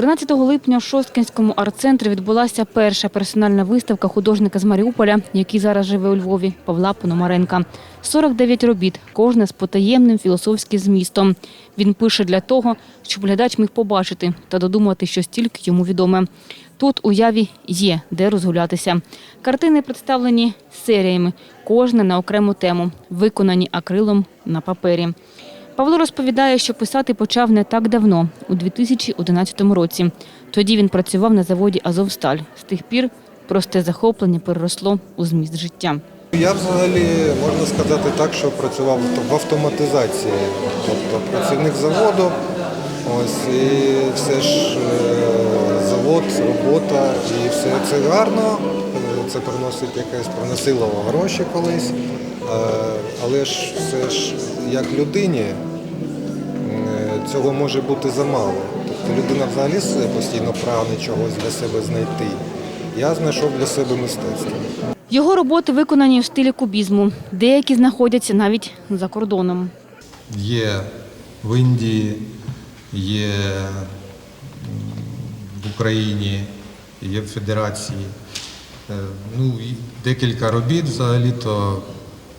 13 липня в Шосткинському арт-центрі відбулася перша персональна виставка художника з Маріуполя, який зараз живе у Львові, Павла Пономаренка. 49 робіт, кожна з потаємним філософським змістом. Він пише для того, щоб глядач міг побачити та додумати щось тільки йому відоме. Тут у яві є де розгулятися. Картини представлені серіями, кожна на окрему тему, виконані акрилом на папері. Павло розповідає, що писати почав не так давно, у 2011 році. Тоді він працював на заводі Азовсталь. З тих пір просте захоплення переросло у зміст життя. Я взагалі можна сказати так, що працював в автоматизації, тобто працівник заводу. Ось і все ж е, завод, робота, і все це гарно. е, Це приносить якесь приносило гроші колись. е, Але ж все ж як людині цього може бути замало. Тобто людина взагалі постійно прагне чогось для себе знайти. Я знайшов для себе мистецтво. Його роботи виконані в стилі кубізму. Деякі знаходяться навіть за кордоном. Є в Індії, є в Україні, є в Федерації. Е, Ну, декілька робіт взагалі-то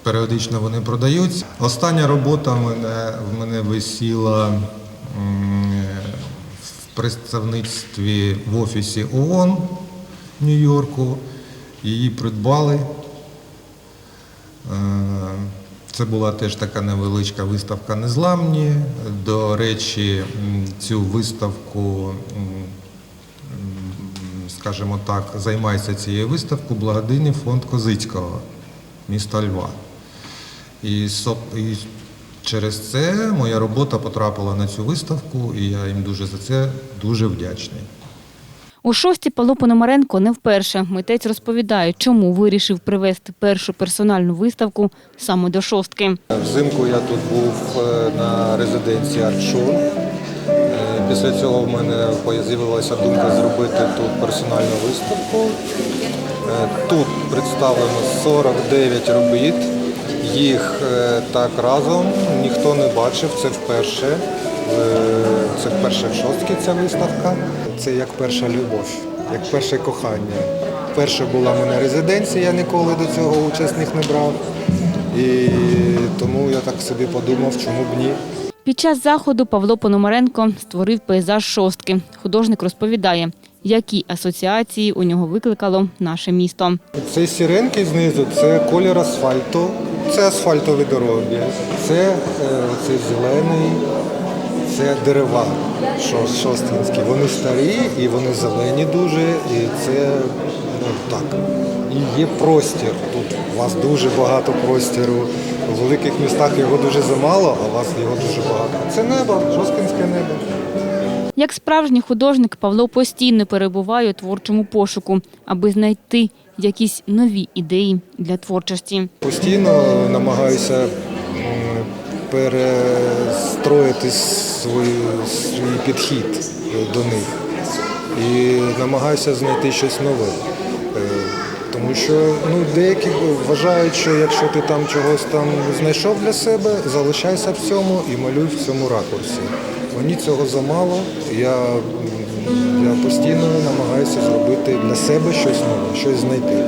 періодично вони продаються. Остання робота мене, в мене висіла в представництві в офісі ООН в Нью-Йорку. Її придбали. Е, Це була теж така невеличка виставка Незламні. До речі, цю виставку, скажімо так, займається цією виставкою благодійний фонд Козицького міста Льва. І, і через це моя робота потрапила на цю виставку, і я їм дуже за це дуже вдячний. У шості Павло Пономаренко не вперше. Митець розповідає, чому вирішив привезти першу персональну виставку саме до шостки. Взимку я тут був е, на резиденції Артшур. Е, Після цього в мене з'явилася думка зробити тут персональну виставку. Е, Тут представлено 49 робіт. Їх е, так разом ніхто не бачив, це вперше. Е, Це вперше в шостці ця виставка. Це як перша любов, як перше кохання. Перша була в мене резиденція, я ніколи до цього них не брав. І тому я так собі подумав, чому б ні. Під час заходу Павло Пономаренко створив пейзаж шостки. Художник розповідає, які асоціації у нього викликало наше місто. Це сіренки знизу, це колір асфальту, це асфальтові дороги, це е, цей зелений, це дерева шо- шосткінські. Вони старі і вони зелені дуже, і це ну так. І є простір. Тут у вас дуже багато простіру. У великих містах його дуже замало, а у вас його дуже багато. Це небо, шосткінське небо. Як справжній художник, Павло постійно перебуває у творчому пошуку, аби знайти якісь нові ідеї для творчості. Постійно намагаюся перестроїти свою, свій підхід до них і намагаюся знайти щось нове. Е, Тому що ну, деякі вважають, що якщо ти там чогось там знайшов для себе, залишайся в цьому і малюй в цьому ракурсі. Мені цього замало. Я, м, я постійно намагаюся зробити для себе щось нове, щось знайти.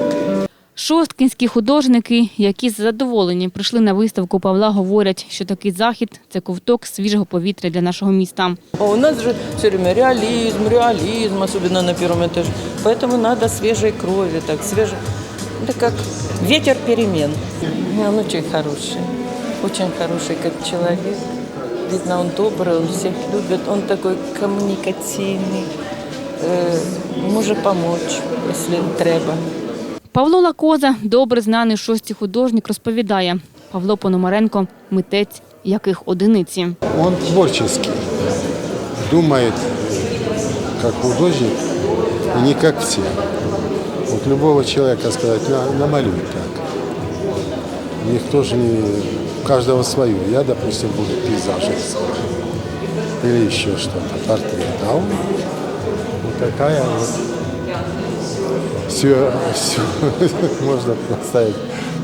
Шосткінські художники, які з задоволенням прийшли на виставку Павла, говорять, що такий захід це ковток свіжого повітря для нашого міста. А у нас же все время реализм, реализм, особенно на первом этаже. Поэтому надо свежей крови, так свежей. Это как ветер перемен. Не, Он очень хороший, очень хороший как человек. Видно, он добрый, он всех любит, он такой коммуникативный, э, может помочь, если треба. Павло Лакоза, добре знаний шості художник, розповідає. Павло Пономаренко – митець, яких одиниці. Он творческий, думает как художник и не как все. Вот любого человека сказать, «На- намалюй так. Никто же не... У каждого свое. Я, допустим, буду пейзажи рисовать. Или еще что-то, портрет. А он вот такая вот... Все, все можно поставить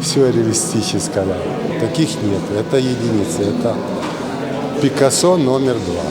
все реалистического. Таких нет. Это единицы. Это Пикассо номер два.